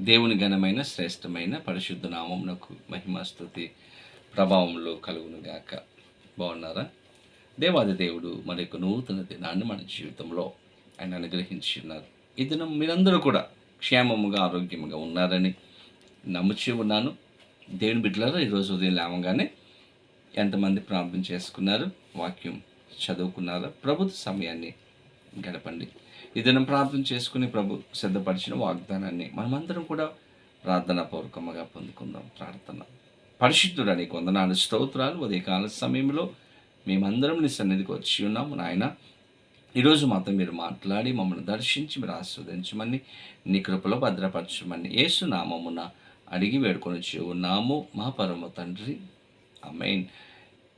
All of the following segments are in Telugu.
దేవుని ఘనమైన శ్రేష్టమైన పరిశుద్ధ నామమునకు మహిమస్తుతి ప్రభావంలో కలుగును గాక. బాగున్నారా? దేవాది దేవుడు మరి యొక్క నూతన దినాన్ని మన జీవితంలో ఆయన అనుగ్రహించి ఉన్నారు. ఈ దినం మీరందరూ కూడా క్షేమముగా ఆరోగ్యముగా ఉన్నారని నమ్ముచి ఉన్నాను. దేవుని బిడ్డలారా ఈరోజు ఉదయం లేవగానే ఎంతమంది ప్రార్థన చేసుకున్నారు వాక్యం చదువుకున్నారా ప్రభుత్వ సమయాన్ని గడపండి. ఈ దినం ప్రార్థన చేసుకుని ప్రభు సిద్ధపరిచిన వాగ్దానాన్ని మనమందరం కూడా ప్రార్థన పూర్వకముగా పొందుకుందాం. ప్రార్థన. పరిశుద్ధుడు కొందనాలు వందనాలు స్తోత్రాలు. ఉదయకాల సమయంలో మేమందరం నీ సన్నిధికి వచ్చి ఉన్నాము నాయన. ఈరోజు మాత్రం మీరు మాట్లాడి మమ్మల్ని దర్శించి మీరు ఆస్వాదించమని నీ కృపలో భద్రపరచమని యేసు నామమున అడిగి వేడుకొని ఉన్నాము. మా పరమ తండ్రి. అమ్మైన్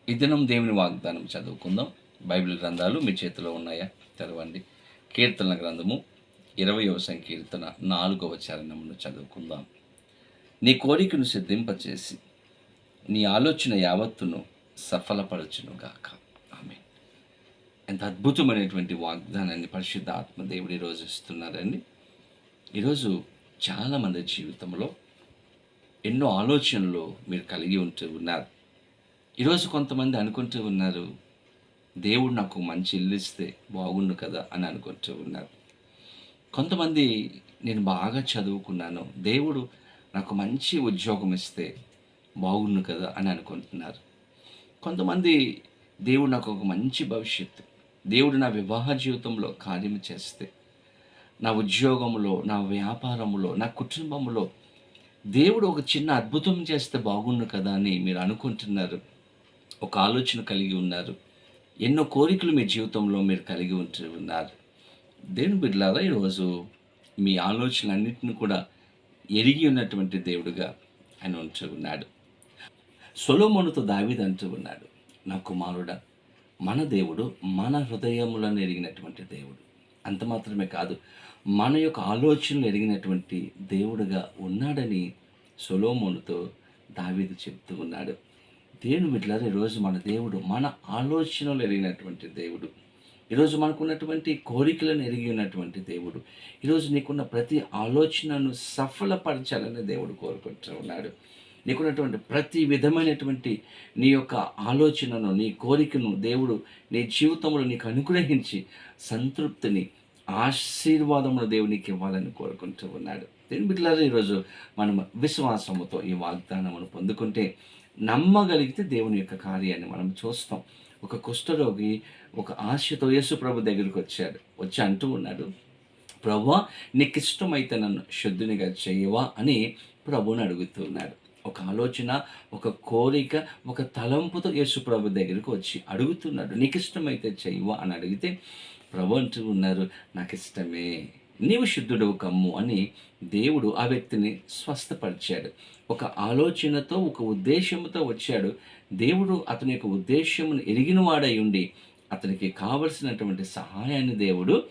ఈ దినం దేవుని వాగ్దానం చదువుకుందాం. బైబిల్ గ్రంథాలు మీ చేతిలో ఉన్నాయా? తెరవండి కీర్తన గ్రంథము ఇరవయవ సంకీర్తన నాలుగవ చరణమును చదువుకుందాం. నీ కోరికను సిద్ధింపచేసి నీ ఆలోచన యావత్తును సఫలపరచునుగాక. ఆమె ఎంత అద్భుతమైనటువంటి వాగ్దానాన్ని పరిశుద్ధ ఆత్మదేవుడు ఈరోజు ఇస్తున్నారండి. ఈరోజు చాలామంది జీవితంలో ఎన్నో ఆలోచనలు మీరు కలిగి ఉంటూ ఉన్నారు. ఈరోజు కొంతమంది అనుకుంటూ ఉన్నారు దేవుడు నాకు మంచి ఇల్లు ఇస్తే బాగుండు కదా అని అనుకుంటూ ఉన్నారు. కొంతమంది నేను బాగా చదువుకున్నాను దేవుడు నాకు మంచి ఉద్యోగం ఇస్తే బాగుండు కదా అని అనుకుంటున్నారు. కొంతమంది దేవుడు నాకు ఒక మంచి భవిష్యత్తు దేవుడు నా వివాహ జీవితంలో కార్యం చేస్తే నా ఉద్యోగంలో నా వ్యాపారంలో నా కుటుంబంలో దేవుడు ఒక చిన్న అద్భుతం చేస్తే బాగుండు కదా అని మీరు అనుకుంటున్నారు. ఒక ఆలోచన కలిగి ఉన్నారు. ఎన్నో కోరికలు మీ జీవితంలో మీరు కలిగి ఉంటూ ఉన్నారు. దేవుని బిడ్డలారా ఈరోజు మీ ఆలోచనలన్నింటిని కూడా ఎరిగి ఉన్నటువంటి దేవుడుగా ఆయన ఉంటూ ఉన్నాడు. సొలోమోనుతో దావీదు అంటూ ఉన్నాడు నా కుమారుడా మన దేవుడు మన హృదయములను ఎరిగినటువంటి దేవుడు. అంత మాత్రమే కాదు మన యొక్క ఆలోచనలు ఎరిగినటువంటి దేవుడుగా ఉన్నాడని సొలోమోనుతో దావీదు చెప్తూ ఉన్నాడు. దేవుని బిడ్డలారా ఈరోజు మన దేవుడు మన ఆలోచనలు ఎరిగినటువంటి దేవుడు. ఈరోజు మనకున్నటువంటి కోరికలను ఎరిగి ఉన్నటువంటి దేవుడు. ఈరోజు నీకున్న ప్రతి ఆలోచనను సఫలపరచాలని దేవుడు కోరుకుంటూ ఉన్నాడు. నీకున్నటువంటి ప్రతి విధమైనటువంటి నీ యొక్క ఆలోచనను నీ కోరికను దేవుడు నీ జీవితంలో నీకు అనుగ్రహించి సంతృప్తిని ఆశీర్వాదమును దేవునికి ఇవ్వాలని కోరుకుంటూ ఉన్నాడు. దేని బిడ్డలారా ఈరోజు మనం విశ్వాసముతో ఈ వాగ్దానమును పొందుకుంటే నమ్మగలిగితే దేవుని యొక్క కార్యాన్ని మనం చూస్తాం. ఒక కుష్ఠరోగి ఒక ఆశతో యేసు ప్రభు దగ్గరికి వచ్చాడు. వచ్చి అంటూ ఉన్నాడు ప్రభా నీకు ఇష్టమైతే నన్ను శుద్ధునిగా చేయవా? అని ప్రభుని అడుగుతున్నాడు ఒక ఆలోచన ఒక కోరిక ఒక తలంపుతో యేసు ప్రభు దగ్గరికి వచ్చి అడుగుతున్నాడు నీకు ఇష్టమైతే చేయవా? అని అడిగితే ప్రభు అంటూ ఉన్నారు నాకు ఇష్టమే నీవు శుద్ధుడవు కమ్ము అని దేవుడు ఆ వ్యక్తిని స్వస్థపరిచాడు. ఒక ఆలోచనతో ఒక ఉద్దేశంతో వచ్చాడు. దేవుడు అతని యొక్క ఉద్దేశమును ఎరిగిన వాడై ఉండి అతనికి కావలసినటువంటి సహాయాన్ని దేవుడు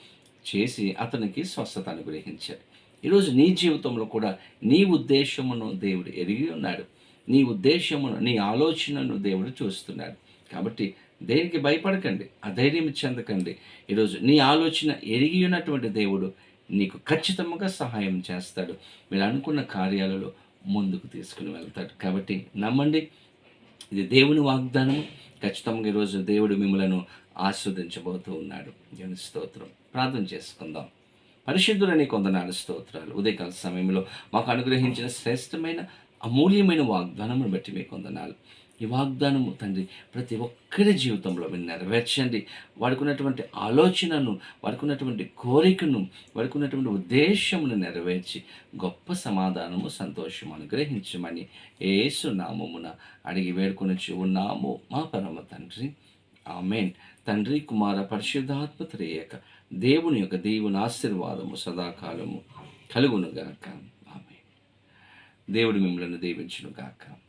చేసి అతనికి స్వస్థత అనుగ్రహించాడు. ఈరోజు నీ జీవితంలో కూడా నీ ఉద్దేశమును దేవుడు ఎరిగి ఉన్నాడు. నీ ఉద్దేశమును నీ ఆలోచనను దేవుడు చూస్తున్నాడు. కాబట్టి దేనికి భయపడకండి అధైర్యం చెందకండి. ఈరోజు నీ ఆలోచన ఎరిగి ఉన్నటువంటి దేవుడు నీకు ఖచ్చితంగా సహాయం చేస్తాడు. మీరు అనుకున్న కార్యాలలో ముందుకు తీసుకుని వెళ్తాడు. కాబట్టి నమ్మండి ఇది దేవుని వాగ్దానము. ఖచ్చితంగా ఈరోజు దేవుడు మిమ్మలను ఆస్వాదించబోతూ ఉన్నాడు. దేవుని స్తోత్రం. ప్రార్థన చేసుకుందాం. పరిశుద్ధులని కొందనాలు స్తోత్రాలు. ఉదయకాల సమయంలో మాకు అనుగ్రహించిన శ్రేష్టమైన అమూల్యమైన వాగ్దానమును బట్టి మీకు కొందనాలు. ఈ వాగ్దానము తండ్రి ప్రతి ఒక్కరి జీవితంలో మీరు నెరవేర్చండి. వాడుకున్నటువంటి ఆలోచనను వాడుకున్నటువంటి కోరికను వాడుకున్నటువంటి ఉద్దేశమును నెరవేర్చి గొప్ప సమాధానము సంతోషము అనుగ్రహించమని ఏసు నామమున అడిగి వేడుకొని ఉన్నాము మా పరమ తండ్రి. ఆమెన్. తండ్రి కుమార పరిశుద్ధాత్మ త్రేయక దేవుని యొక్క దేవుని ఆశీర్వాదము సదాకాలము కలుగునుగాక ఆమె దేవుడు మిమ్మల్ని దీవించునుగాక